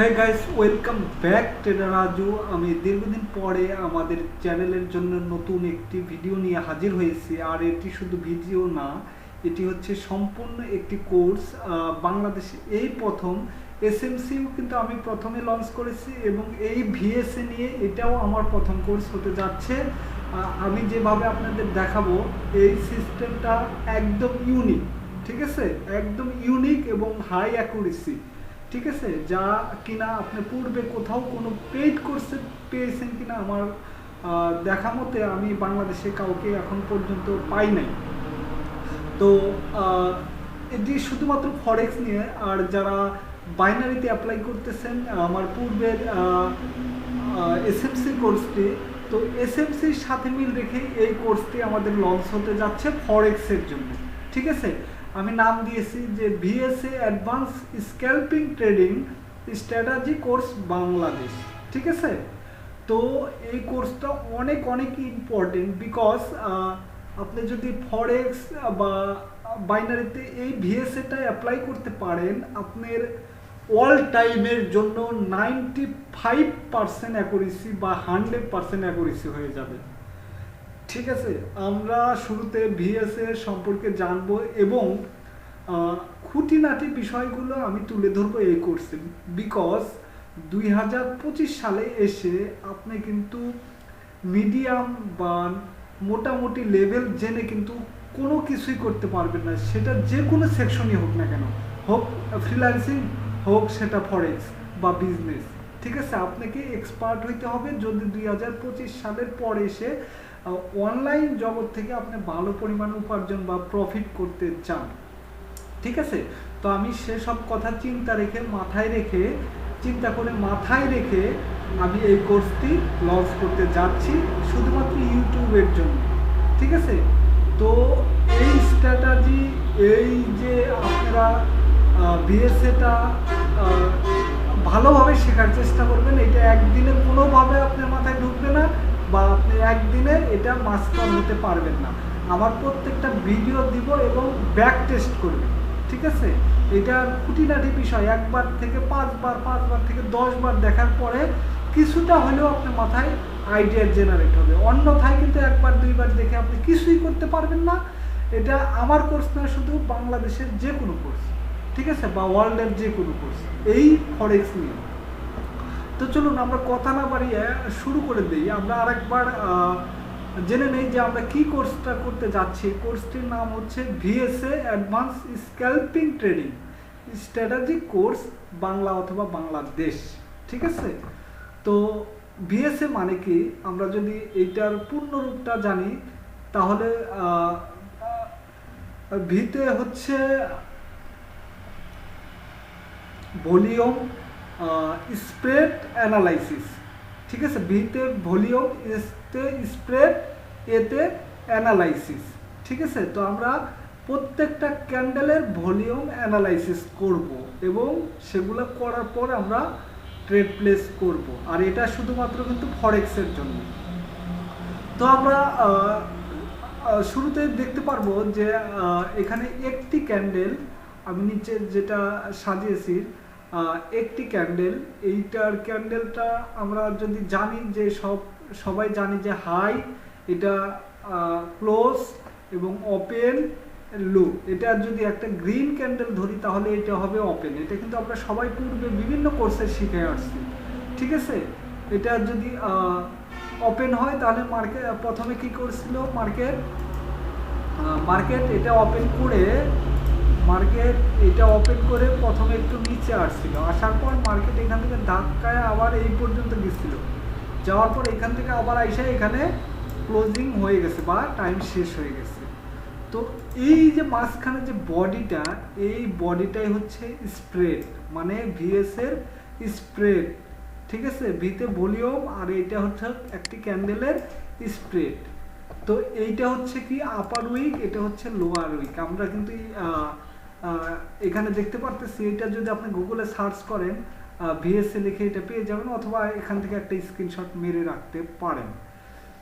হ্যাঁ guys welcome back trainer Raju আমি দীর্ঘদিন পরে আমাদের চ্যানেলের জন্য নতুন একটি ভিডিও নিয়ে হাজির হয়েছি। আর এটি শুধু ভিডিও না, এটি হচ্ছে সম্পূর্ণ একটি কোর্স বাংলাদেশে এই প্রথম এসএমসিও কিন্তু আমি প্রথমে লঞ্চ করেছি এবং এই ভিএসএ নিয়ে এটাও আমার প্রথম কোর্স হতে যাচ্ছে। আমি যেভাবে আপনাদের দেখাবো, এই সিস্টেমটা একদম ইউনিক ঠিক আছে? একদম ইউনিক এবং হাই অ্যাকুরেসি ঠিক আছে? যা কিনা আপনি পূর্বে কোথাও কোনো পেইড কোর্সে পেয়েছেন কিনা আমার দেখা মতে আমি বাংলাদেশে কাউকে এখন পর্যন্ত পাই নাই। তো এটি শুধুমাত্র ফরেক্স নিয়ে, আর যারা বাইনারিতে অ্যাপ্লাই করতেছেন, আমার পূর্বের এসএমসি কোর্সটি তো এসএমসির সাথে মিল রেখে এই কোর্সটি আমাদের লঞ্চ হতে যাচ্ছে ফরেক্সের জন্য। ঠিক আছে? আমি নাম দিয়েছি যে VSA advance scalping trading strategy course Bangladesh ঠিক আছে? তো এই কোর্সটা অনেক অনেক ইম্পর্টেন্ট বিকজ আপনি যদি ফরেক্স বা বাইনারিতে এই ভিএসএটা অ্যাপ্লাই করতে পারেন, আপনার অল টাইমের জন্য নাইনটি ফাইভ পার্সেন্ট অ্যাকুরেসি বা হান্ড্রেড পার্সেন্ট অ্যাকুরেসি হয়ে যাবে। ঠিক আছে, আমরা শুরুতে ভিএস এর সম্পর্কে জানব এবং খুঁটিনাটি বিষয়গুলো আমি তুলে ধরবো এই কোর্সে বিকজ দুই হাজার পঁচিশ সালে এসে আপনি কিন্তু মিডিয়াম বা মোটামুটি লেভেল জেনে কিন্তু কোনো কিছুই করতে পারবেন না। সেটা যে কোনো সেকশনই হোক না কেন। হোক ফ্রিল্যান্সিং হোক সেটা ফরেক্স বা বিজনেস ঠিক আছে, আপনাকে এক্সপার্ট হইতে হবে। যদি দুই হাজার পঁচিশ সালের পর এসে অনলাইন জগৎ থেকে আপনি ভালো পরিমাণ উপার্জন বা প্রফিট করতে চান, ঠিক আছে? তো আমি সেসব কথা চিন্তা রেখে, মাথায় রেখে, চিন্তা করে মাথায় রেখে আমি এই কোর্সটি লঞ্চ করতে যাচ্ছি শুধুমাত্র ইউটিউবের জন্য, ঠিক আছে? তো এই স্ট্র্যাটাজি এই যে আপনারা বিএসএটা ভালোভাবে শেখার চেষ্টা করবেন, এটা একদিনে কোনোভাবে আপনার মাথায় ঢুকবে না। বা আপনি একদিনে এটা মাস্টার হতে পারবেন না। আমার প্রত্যেকটা ভিডিও দিব এবং ব্যাক টেস্ট করবেন ঠিক আছে? এটা খুঁটিনাটি বিষয়, একবার থেকে পাঁচবার পাঁচবার থেকে দশবার দেখার পরে কিছুটা হলেও আপনার মাথায় আইডিয়া জেনারেট হবে। অন্যথায় কিন্তু একবার, দুইবার দেখে আপনি কিছুই করতে পারবেন না। এটা আমার কোর্স নয় শুধু বাংলাদেশের যে কোনো কোর্স ঠিক আছে? বা ওয়ার্ল্ডের যে কোনো কোর্স এই ফরেক্স নিয়ে। তো চলুন আমরা কথা না বাড়িয়ে শুরু করে দিই। আমরা আরেকবার জেনে নেই যে আমরা কি কোর্সটা করতে যাচ্ছি। কোর্সটির নাম হচ্ছে VSA advance scalping trading strategic course Bangla অথবা বাংলাদেশ, ঠিক আছে? তো ভিএসএ মানে কি? আমরা যদি এইটার পূর্ণরূপটা জানি, তাহলে ভিতে হচ্ছে ভলিউম স্প্রেড অ্যানালাইসিস ঠিক আছে? বিতে ভলিউম এতে স্প্রেড এতে অ্যানালাইসিস ঠিক আছে? তো আমরা প্রত্যেকটা ক্যান্ডেলের ভলিউম অ্যানালাইসিস করব এবং সেগুলো করার পর আমরা ট্রেড প্লেস করব। আর এটা শুধুমাত্র কিন্তু ফরেক্সের জন্য। তো আমরা শুরুতে দেখতে পারব যে এখানে একটি ক্যান্ডেল আমি নিচে যেটা সাজিয়েছি একটি ক্যান্ডেল এইটার ক্যান্ডেলটা আমরা যদি জানি যে সব, সবাই জানি যে হাই এটা ক্লোজ এবং ওপেন লো এটা যদি একটা গ্রিন ক্যান্ডেল ধরি, তাহলে এটা হবে ওপেন এটা কিন্তু আমরা সবাই পূর্বে বিভিন্ন কোর্সে শিখে আসছি। ঠিক আছে? এটা যদি ওপেন হয়, তাহলে মার্কেট প্রথমে কি করছিল মার্কেট মার্কেট এটা ওপেন করে মার্কেট এটা ওপেন করে প্রথমে একটু নিচে আসছিল। আসার পর মার্কেট এখান থেকে ধাক্কায় আবার এই পর্যন্ত গেছিল। যাওয়ার পর এখান থেকে আবার আইসা এখানে ক্লোজিং হয়ে গেছে বা টাইম শেষ হয়ে গেছে। তো এই যে মাঝখানে যে বডিটা এই বডিটাই হচ্ছে স্প্রেড মানে ভিএস এর স্প্রেড ঠিক আছে? ভিতে ভলিউম আর এইটা হচ্ছে একটি ক্যান্ডেলের স্প্রেড তো এইটা হচ্ছে কি আপার উইক এটা হচ্ছে লোয়ার উইক আমরা কিন্তু এখানে দেখতে পারতেছি, এটা যদি আপনি গুগলে সার্চ করেন ভিএসএ লিখে এটা পেয়ে যাবেন অথবা এখান থেকে একটা স্ক্রিনশট মেরে রাখতে পারেন।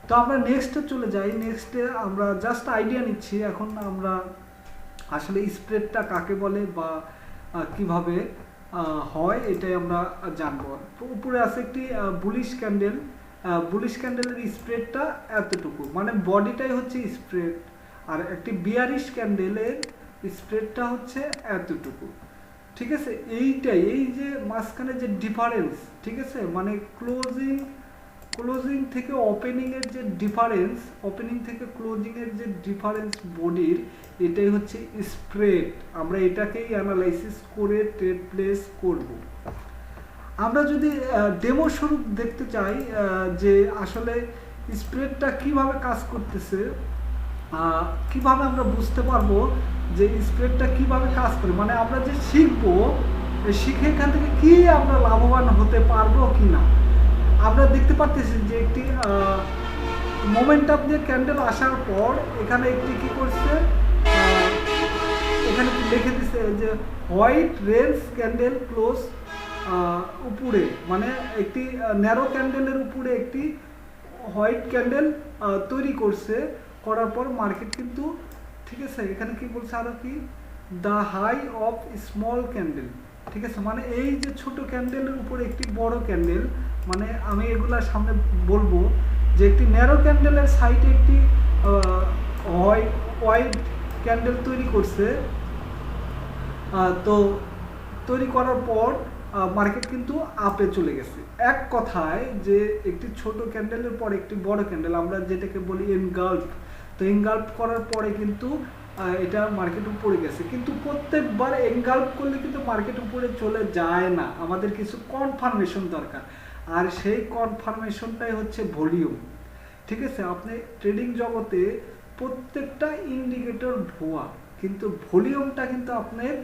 তো আমরা নেক্সটে চলে যাই নেক্সটে আমরা জাস্ট আইডিয়া নিচ্ছি, এখন আমরা আসলে স্প্রেডটা কাকে বলে বা কীভাবে হয় এটাই আমরা জানব। উপরে আছে একটি বুলিশ ক্যান্ডেল বুলিশ ক্যান্ডেলের স্প্রেডটা এতটুকু। মানে বডিটাই হচ্ছে স্প্রেড আর একটি বিয়ারিশ ক্যান্ডেলের স্প্রেডটা হচ্ছে এতটুকু। ঠিক আছে? এইটাই, এই যে মাঝখানে যে ডিফারেন্স ঠিক আছে? মানে ক্লোজিং ক্লোজিং থেকে ওপেনিং এর যে ডিফারেন্স ওপেনিং থেকে ক্লোজিং এর যে ডিফারেন্স বডির, এটাই হচ্ছে স্প্রেড আমরা এটাকেই অ্যানালাইসিস করে ট্রেড প্লেস করব। আমরা যদি ডেমো স্বরূপ দেখতে চাই যে আসলে স্প্রেডটা কীভাবে কাজ করতেছে কীভাবে আমরা বুঝতে পারব যে স্প্রেডটা কীভাবে কাজ করে মানে আমরা যে শিখব শিখে এখান থেকে কি আমরা লাভবান হতে পারব কি না? আমরা দেখতে পারতেছি যে একটি মোমেন্টাম দিয়ে ক্যান্ডেল আসার পর এখানে একটি কি করছে এখানে লিখে দিছে যে হোয়াইট রেন্স ক্যান্ডেল ক্লোজ উপরে মানে একটি ন্যারো ক্যান্ডেলের উপরে একটি হোয়াইট ক্যান্ডেল তৈরি করছে, করার পর মার্কেট কিন্তু ঠিক আছে, এখানে কি বলছে আরও কি? The high of small candle ঠিক আছে? মানে এই যে ছোট ক্যান্ডেলের উপরে একটি বড় ক্যান্ডেল মানে আমি এগুলা সামনে বলব যে একটি ন্যারো ক্যান্ডেলের সাইডে একটি হোয়াইট ক্যান্ডেল তৈরি করছে। তো তৈরি করার পর মার্কেট কিন্তু আপে চলে গেছে। এক কথায় যে একটি ছোট ক্যান্ডেলের পর একটি বড় ক্যান্ডেল আমরা যেটাকে বলি এনগাল্ফ তো এনগাল্ফ করার পরে কিন্তু এটা মার্কেট উপরে গেছে। কিন্তু প্রত্যেকবার এনগাল্ফ করলে কিন্তু মার্কেট উপরে চলে যায় না। আমাদের কিছু কনফার্মেশন দরকার। আর সেই কনফার্মেশনটাই হচ্ছে ভলিউম ঠিক আছে? আপনি ট্রেডিং জগতে প্রত্যেকটা ইন্ডিকেটর ভুয়া। কিন্তু ভলিউমটা কিন্তু আপনার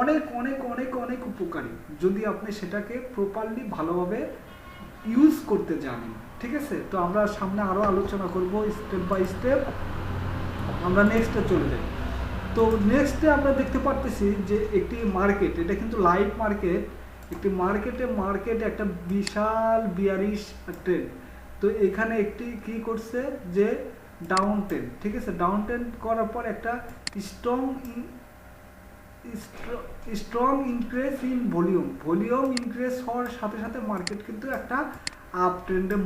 অনেক অনেক অনেক অনেক উপকারী। যদি আপনি সেটাকে প্রপারলি ভালোভাবে ইউজ করতে জানেন। ঠিক আছে? তো আমরা সামনে আরও আলোচনা করব স্টেপ বাই স্টেপ আমরা নেক্সটে চলে যাই। তো নেক্সটে আমরা দেখতে পারতেছি যে একটি মার্কেট এটা কিন্তু লাইভ মার্কেট একটি মার্কেটে মার্কেট একটা বিশাল বিয়ারিশ ট্রেন্ড তো এখানে একটি কি করছে? যে ডাউন টেন ঠিক আছে? ডাউন টেন করার পর একটা strong strong increase in volume volume increase হওয়ার সাথে সাথে মার্কেট কিন্তু একটা আপ ট্রেন্ডে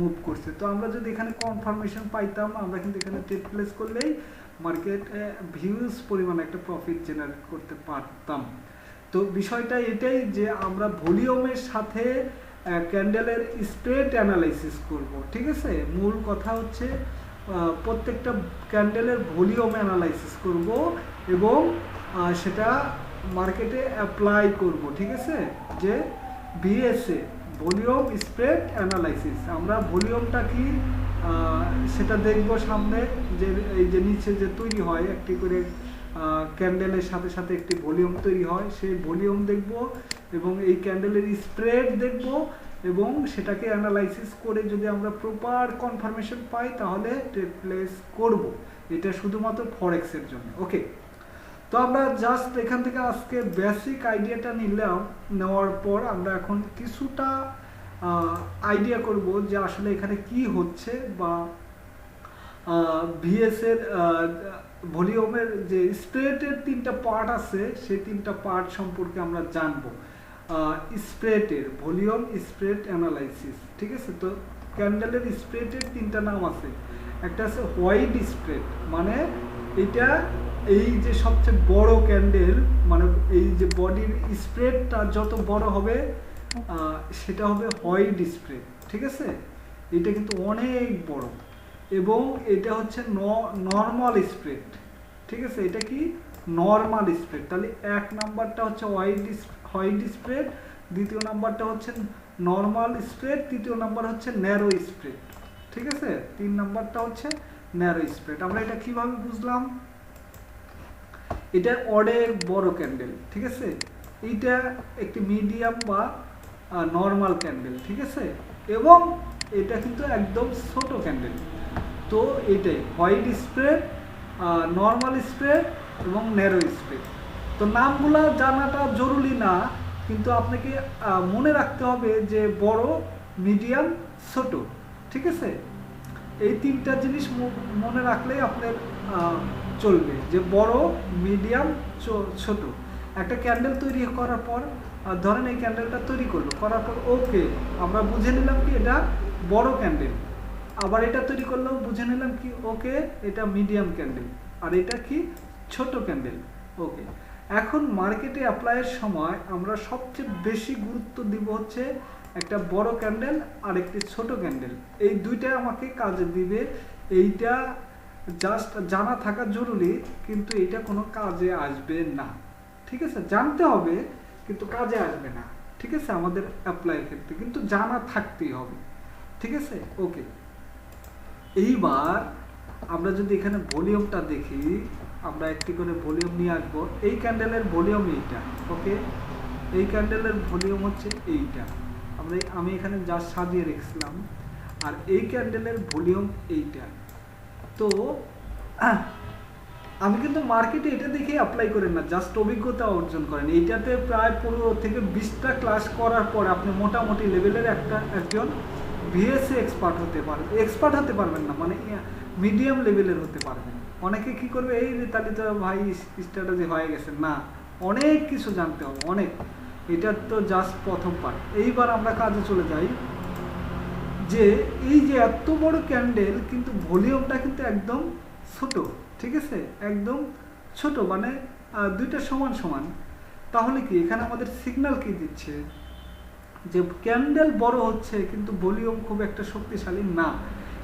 মুভ করছে। তো আমরা যদি এখানে কনফার্মেশন পাইতাম, আমরা কিন্তু এখানে ট্রেড প্লেস করলেই মার্কেট ভিউজ পরিমাণে একটা প্রফিট জেনারেট করতে পারতাম। তো বিষয়টা এটাই যে আমরা ভলিউমের সাথে ক্যান্ডেলের স্প্রেড অ্যানালাইসিস করব, ঠিক আছে? মূল কথা হচ্ছে প্রত্যেকটা ক্যান্ডেলের ভলিউম অ্যানালাইসিস করব এবং সেটা মার্কেটে অ্যাপ্লাই করব, ঠিক আছে? যে বিএসএ ভলিউম স্প্রেড অ্যানালাইসিস। আমরা ভলিউমটা কি সেটা দেখব সামনে, যে এই যে নিচে যে তৈরি হয়, একটি করে ক্যান্ডেলের সাথে সাথে একটি ভলিউম তৈরি হয়, সেই ভলিউম দেখব এবং এই ক্যান্ডেলের স্প্রেড দেখব এবং সেটাকে অ্যানালাইসিস করে যদি আমরা প্রপার কনফার্মেশন পাই, তাহলে ট্রেড প্লেস করব। এটা শুধুমাত্র ফরেক্সের জন্য। ওকে? তো আমরা জাস্ট এখান থেকে আজকে বেসিক আইডিয়াটা নিলাম, নেওয়ার পর আমরা এখন কিছুটা আইডিয়া করব যে আসলে এখানে কি হচ্ছে বা ভিএস এর ভলিউমের যে স্প্রেটের তিনটা পার্ট আছে, সেই তিনটা পার্ট সম্পর্কে আমরা জানব। স্প্রেটের ভলিউম স্প্রেট অ্যানালাইসিস ঠিক আছে? তো ক্যান্ডেলের স্প্রেটের তিনটা নাম আছে। একটা আছে হোয়াইট স্প্রেট মানে এটা এই যে সবচেয়ে বড় ক্যান্ডেল মানে এই যে বডির স্প্রেডটা যত বড় হবে সেটা হবে হোয়াইট স্প্রেড ঠিক আছে? এটা কিন্তু অনেক বড়। এবং এটা হচ্ছে নর্মাল স্প্রেড ঠিক আছে? এটা কি? নর্মাল স্প্রেড তাহলে এক নাম্বারটা হচ্ছে হোয়াইট হোয়াইট স্প্রেড দ্বিতীয় নাম্বারটা হচ্ছে নর্মাল স্প্রেড তৃতীয় নাম্বার হচ্ছে ন্যারো স্প্রেড ঠিক আছে? তিন নাম্বারটা হচ্ছে ন্যারো স্প্রেড আমরা এটা কীভাবে বুঝলাম? এটা অনেক বড় ক্যান্ডেল ঠিক আছে? এইটা একটি মিডিয়াম বা নর্মাল ক্যান্ডেল ঠিক আছে? এবং এটা কিন্তু একদম ছোট ক্যান্ডেল তো এটাই হোয়াইট স্প্রেড নর্মাল স্প্রেড এবং ন্যারো স্প্রেড তো নামগুলো জানাটা জরুরি না, কিন্তু আপনাকে মনে রাখতে হবে যে বড় মিডিয়াম ছোট, ঠিক আছে? এই তিনটা জিনিস মনে রাখলেই আপনার চলবে। যে বড় মিডিয়াম ছোট। একটা ক্যান্ডেল তৈরি করার পর ধরেন এই ক্যান্ডেলটা তৈরি করল। করার পর ওকে আমরা বুঝে নিলাম কি এটা বড় ক্যান্ডেল আবার এটা তৈরি করলেও বুঝে নিলাম কি ওকে এটা মিডিয়াম ক্যান্ডেল আর এটা কি, ছোট ক্যান্ডেল ওকে এখন মার্কেটে অ্যাপ্লাইয়ের সময় আমরা সবচেয়ে বেশি গুরুত্ব দিব হচ্ছে একটা বড় ক্যান্ডেল আর একটি ছোট ক্যান্ডেল এই দুইটা আমাকে কাজে দিবে। এইটা জাস্ট জানা থাকা জরুরি, কিন্তু এটা কোনো কাজে আসবে না। ঠিক আছে? জানতে হবে, কিন্তু কাজে আসবে না। ঠিক আছে? আমাদের অ্যাপ্লাইয়ের ক্ষেত্রে। কিন্তু জানা থাকতেই হবে। ঠিক আছে? ওকে এইবার আমরা যদি এখানে ভলিউমটা দেখি, আমরা একটি করে ভলিউম নিয়ে আসব। এই ক্যান্ডেলের ভলিউম এইটা। ওকে এই ক্যান্ডেলের ভলিউম হচ্ছে এইটা। আমরা আমি এখানে যা সাজিয়ে রেখেছিলাম। আর এই ক্যান্ডেলের ভলিউম এইটা। তো আমি কিন্তু মার্কেটে এটা দেখে অ্যাপ্লাই করেন না জাস্ট অভিজ্ঞতা অর্জন করেন। এইটাতে প্রায় পনেরো থেকে বিশটা ক্লাস করার পর আপনি মোটামুটি লেভেলের একটা একজন ভিএসএ এক্সপার্ট হতে পারবেন। এক্সপার্ট হতে পারবেন না মানে মিডিয়াম লেভেলের হতে পারবেন। অনেকে কি করবে, এই তাহলে তো ভাই স্ট্র্যাটেজি হয়ে গেছে। না, অনেক কিছু জানতে হবে, অনেক। এটা তো জাস্ট প্রথম পার্ট এইবার আমরা কাজে চলে যাই যে এই যে এত বড় ক্যান্ডেল কিন্তু ভলিউমটা কিন্তু একদম ছোট, ঠিক আছে? একদম ছোট মানে দুইটা সমান সমান। তাহলে কি এখানে আমাদের সিগন্যাল কি দিচ্ছে? যে ক্যান্ডেল বড় হচ্ছে কিন্তু ভলিউম খুব একটা শক্তিশালী না।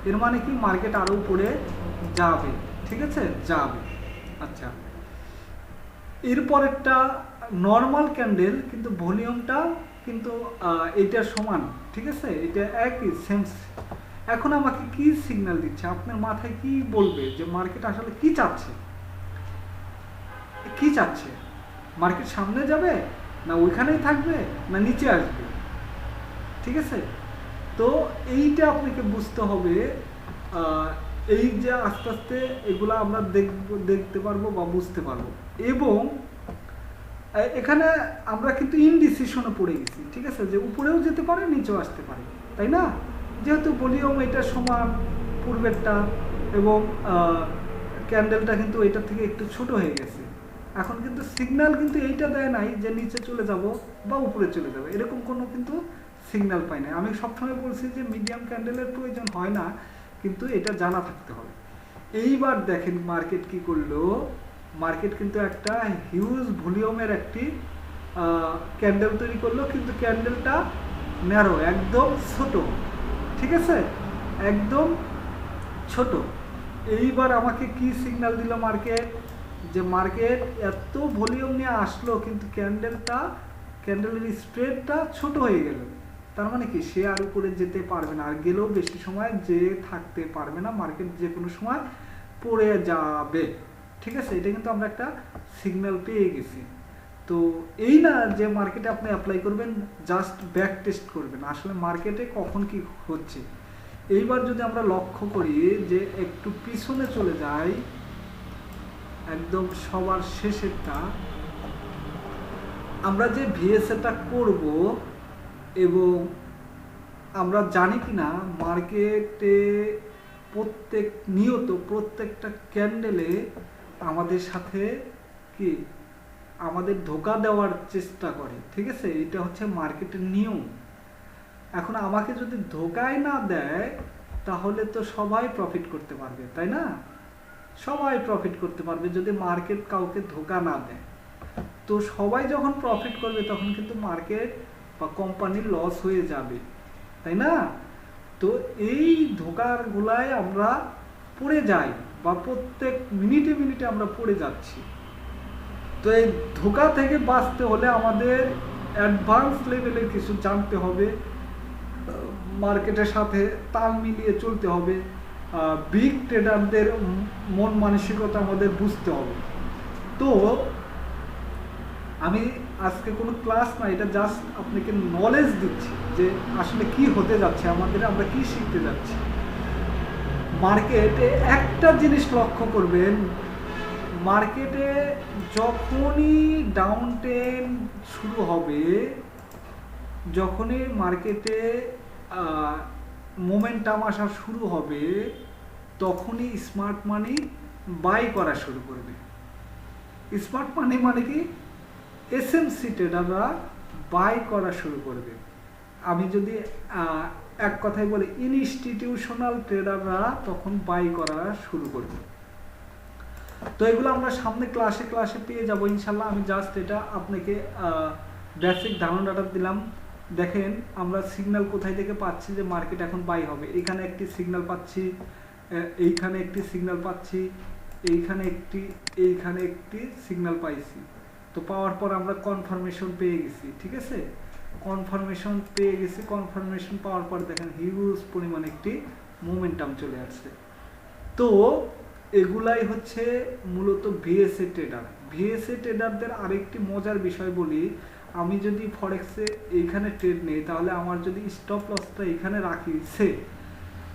এর মানে কি মার্কেট আরও উপরে যাবে, ঠিক আছে? যাবে। আচ্ছা। এরপরেরটা নর্মাল ক্যান্ডেল কিন্তু ভলিউমটা কিন্তু এটার সমান, ঠিক আছে? এটা একই সেম এখন আমাকে কি সিগন্যাল দিচ্ছে? আপনার মাথায় কি বলবে যে মার্কেট আসলে কি চাচ্ছে? কি চাচ্ছে? মার্কেট সামনে যাবে না ওইখানেই থাকবে না নিচে আসবে? ঠিক আছে? তো এইটা আপনাকে বুঝতে হবে এই যে আস্তে আস্তে এগুলো আমরা দেখতে পারব বা বুঝতে পারব। এবং এখানে আমরা কিন্তু ইনডিসিশনে পড়ে গেছি, ঠিক আছে? যে উপরেও যেতে পারে, নিচেও আসতে পারে, তাই না? যেহেতু ভলিউম এটা সমান পূর্বেরটা এবং ক্যান্ডেলটা কিন্তু এটা থেকে একটু ছোট হয়ে গেছে। এখন কিন্তু সিগন্যাল কিন্তু এইটা দেয় নাই যে নিচে চলে যাব বা উপরে চলে যাবে। এরকম কোনো কিন্তু সিগন্যাল পাই নাই। আমি সবসময় বলছি যে মিডিয়াম ক্যান্ডেলের প্রয়োজন হয় না, কিন্তু এটা জানা থাকতে হবে। এইবার দেখেন মার্কেট কি করল? মার্কেট কিন্তু একটা হিউজ ভলিউমের একটি ক্যান্ডেল তৈরি করল, কিন্তু ক্যান্ডেলটা ন্যারো একদম ছোট। ঠিক আছে? একদম ছোট। এইবার আমাকে কি সিগন্যাল দিল মার্কেট যে মার্কেট এত ভলিউম নিয়ে আসলো, কিন্তু ক্যান্ডেলটা ক্যান্ডেলের স্প্রেডটা ছোট হয়ে গেল। তার মানে কি? সে আর উপরে যেতে পারবে না। আর গেলেও বেশি সময় যে থাকতে পারবে না, মার্কেট যে কোনো সময় পড়ে যাবে। ঠিক আছে, এটা কিন্তু আমরা একটা সিগন্যাল পেয়ে গেছি। তো এই না যে মার্কেটে আপনি অ্যাপ্লাই করবেন জাস্ট ব্যাক টেস্ট করবেন, আসলে মার্কেটে কখন কি হচ্ছে? এইবার যদি আমরা লক্ষ্য করি যে একটু পিছনে চলে যাই, একদম সবার শেষেরটা, আমরা যে ভিএসএটা করব এবং আমরা জানি কি না মার্কেটে প্রত্যেক, নিয়ত প্রত্যেকটা ক্যান্ডেলে আমাদের সাথে কি? আমাদের ধোকা দেওয়ার চেষ্টা করে, ঠিক আছে? এটা হচ্ছে মার্কেটের নিয়ম। এখন আমাকে যদি ধোকায় না দেয়, তাহলে তো সবাই প্রফিট করতে পারবে, তাই না? সবাই প্রফিট করতে পারবে যদি মার্কেট কাউকে ধোকা না দেয়। তো সবাই যখন প্রফিট করবে, তখন কিন্তু মার্কেট বা কোম্পানির লস হয়ে যাবে, তাই না? তো এই ধোকার গুলায় আমরা পড়ে যাই। বা প্রত্যেক মিনিটে মিনিটে আমরা পড়ে যাচ্ছি। তো এই ধোকা থেকে বাঁচতে হলে আমাদের অ্যাডভান্স লেভেলের কিছু জানতে হবে মার্কেটের সাথে তাল মিলিয়ে চলতে হবে বিগ ট্রেডারদের মন মানসিকতা আমাদের বুঝতে হবে। তো আমি আজকে কোনো ক্লাস না, এটা জাস্ট আপনাকে নলেজ দিচ্ছি যে আসলে কি হতে যাচ্ছে, আমাদের আমরা কি শিখতে যাচ্ছি। মার্কেটে একটা জিনিস লক্ষ্য করবেন, মার্কেটে যখনই ডাউন ট্রেন শুরু হবে, যখনই মার্কেটে মোমেন্টাম আসা শুরু হবে, তখনই স্মার্ট মানি বাই করা শুরু করবে। স্মার্ট মানি মানে কি? এস এসএমসি ট্রেডাররা বাই করা শুরু করবে। আমি যদি এক কথায় বলি ইনস্টিটিউশনাল ট্রেডাররা তখন বাই করা শুরু করবে। তো এগুলো আমরা সামনে ক্লাসে ক্লাসে পেয়ে যাব, ইনশাল্লাহ। আমি জাস্ট এটা আপনাকে বেসিক ধারণাটা দিলাম। দেখেন, আমরা সিগন্যাল কোথায় থেকে পাচ্ছি যে মার্কেট এখন বাই হবে? এখানে একটি সিগন্যাল পাচ্ছি এইখানে একটি সিগন্যাল পাচ্ছি, এইখানে একটি এইখানে একটি সিগন্যাল পাইছি। তো পাওয়ার পর আমরা কনফার্মেশন পেয়ে গেছি, ঠিক আছে? কনফার্মেশন পেয়ে গেছি। কনফার্মেশন পাওয়ার পর দেখেন হিউজ পরিমাণ একটি মোমেন্টাম চলে আসছে। তো এগুলাই হচ্ছে মূলত ভিএসএ ট্রেডার ভিএসএ ট্রেডারদের আরেকটি মজার বিষয় বলি, আমি যদি ফরেক্সে এইখানে ট্রেড নেই, তাহলে আমার যদি স্টপ লসটা এখানে রাখি, সে,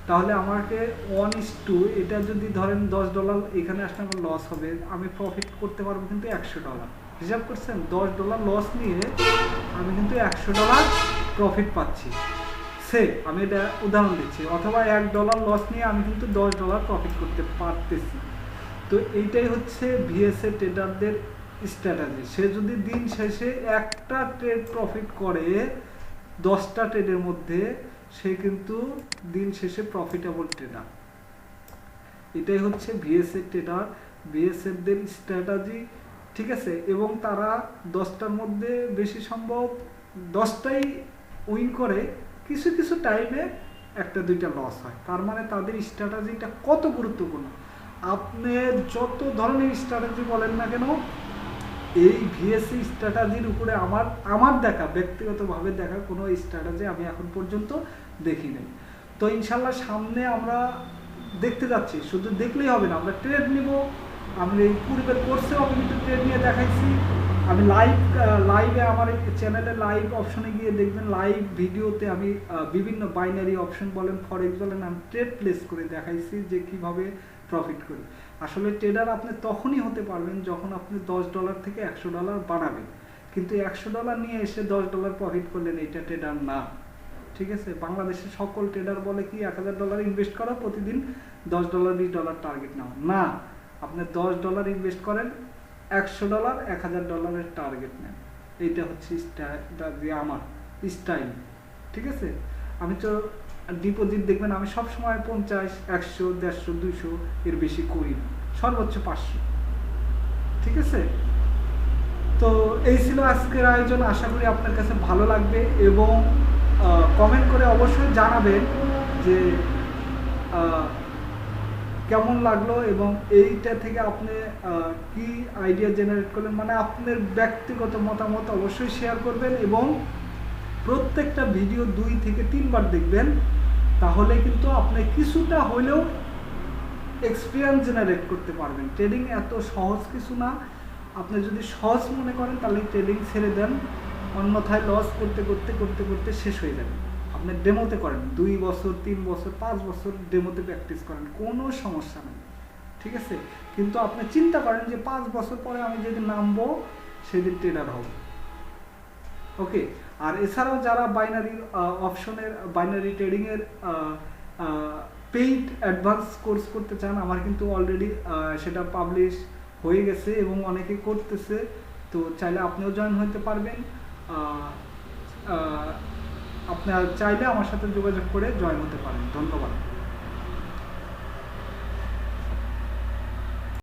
তাহলে আমাকে ওয়ান ইস টু এটা যদি ধরেন দশ ডলার এখানে আসলে আমার লস হবে, আমি প্রফিট করতে পারব কিন্তু একশো ডলার হিসাব করছেন, দশ ডলার লস নিয়ে আমি কিন্তু একশো ডলার প্রফিট পাচ্ছি। সে, আমি এটা উদাহরণ দিচ্ছি, অথবা এক ডলার লস নিয়ে আমি কিন্তু দশ ডলার প্রফিট করতে পারতেছি। তো এইটাই হচ্ছে ভিএসএ ট্রেডারদের স্ট্র্যাটাজি সে যদি দিন শেষে একটা ট্রেড প্রফিট করে, দশটা ট্রেডের মধ্যে, সে কিন্তু দিন শেষে প্রফিটেবল ট্রেডার এটাই হচ্ছে ভিএসএ ট্রেডার বিএসএফদের স্ট্র্যাটাজি ঠিক আছে? এবং তারা দশটার মধ্যে বেশি সম্ভব দশটাই উইন করে। কিছু কিছু টাইমে একটা, দুইটা লস হয়। তার মানে তাদের স্ট্র্যাটাজিটা কত গুরুত্বপূর্ণ? আপনি যত ধরনের স্ট্র্যাটাজি বলেন না কেন, এই ভিএসসি স্ট্র্যাটাজির উপরে আমার আমার দেখা, ব্যক্তিগতভাবে দেখা কোনো স্ট্র্যাটাজি আমি এখন পর্যন্ত দেখি নাই। তো ইনশাল্লাহ সামনে আমরা দেখতে যাচ্ছি। শুধু দেখলেই হবে না, আমরা ট্রেড নিব আমি এই পূর্বের কোর্সেও আমি কিন্তু ট্রেড নিয়ে দেখাইছি। আমি লাইভ লাইভে আমার চ্যানেলে লাইভ অপশনে গিয়ে দেখবেন লাইভ ভিডিওতে আমি বিভিন্ন বাইনারি অপশন বলেন ফরেক্স বলেন, আমি ট্রেড প্লেস করে দেখাইছি যে কীভাবে প্রফিট করি। আসলে ট্রেডার আপনি তখনই হতে পারবেন যখন আপনি দশ ডলার থেকে একশো ডলার বাড়াবেন। কিন্তু একশো ডলার নিয়ে এসে দশ ডলার প্রফিট করলেন, এটা ট্রেডার না। ঠিক আছে? বাংলাদেশের সকল ট্রেডার বলে কি এক হাজার ডলার ইনভেস্ট করা, প্রতিদিন দশ ডলার বিশ ডলার টার্গেট নাও না। আপনি দশ ডলার ইনভেস্ট করেন, একশো ডলার এক হাজার ডলারের টার্গেট নেন। এইটা হচ্ছে স্ট্র্যাটাজি আমার স্টাইল ঠিক আছে? আমি তো ডিপোজিট দেখবেন, আমি সব সময় পঞ্চাশ, একশো, দেড়শো, দুইশো এর বেশি করি সর্বোচ্চ পাঁচশো, ঠিক আছে? তো এই ছিল আজকের আয়োজন, আশা করি আপনার কাছে ভালো লাগবে এবং কমেন্ট করে অবশ্যই জানাবেন যে কেমন লাগল এবং এইটা থেকে আপনি কি আইডিয়া জেনারেট করলেন? মানে আপনার ব্যক্তিগত মতামত অবশ্যই শেয়ার করবেন এবং প্রত্যেকটা ভিডিও দুই থেকে তিনবার দেখবেন। তাহলে কিন্তু আপনি কিছুটা হলেও এক্সপিরিয়েন্স জেনারেট করতে পারবেন। ট্রেডিং এত সহজ কিছু না। আপনি যদি সহজ মনে করেন, তাহলে ট্রেডিং ছেড়ে দেন। অন্যথায় লস করতে করতে করতে করতে শেষ হয়ে যাবে। আপনি ডেমোতে করেন, দুই বছর, তিন বছর, পাঁচ বছর ডেমোতে প্র্যাকটিস করেন, কোনো সমস্যা নেই, ঠিক আছে? কিন্তু আপনি চিন্তা করেন যে পাঁচ বছর পরে আমি যেদিন নামবো, সেদিন ট্রেডার হব। ওকে আর এছাড়াও যারা বাইনারি অপশনের বাইনারি ট্রেডিংয়ের পেইড অ্যাডভান্স কোর্স করতে চান, আমার কিন্তু অলরেডি সেটা পাবলিশ হয়ে গেছে এবং অনেকে করতেছে। তো চাইলে আপনিও জয়েন হতে পারবেন। আপনার চাইলে আমার সাথে যোগাযোগ করে জয়েন হতে পারেন। ধন্যবাদ।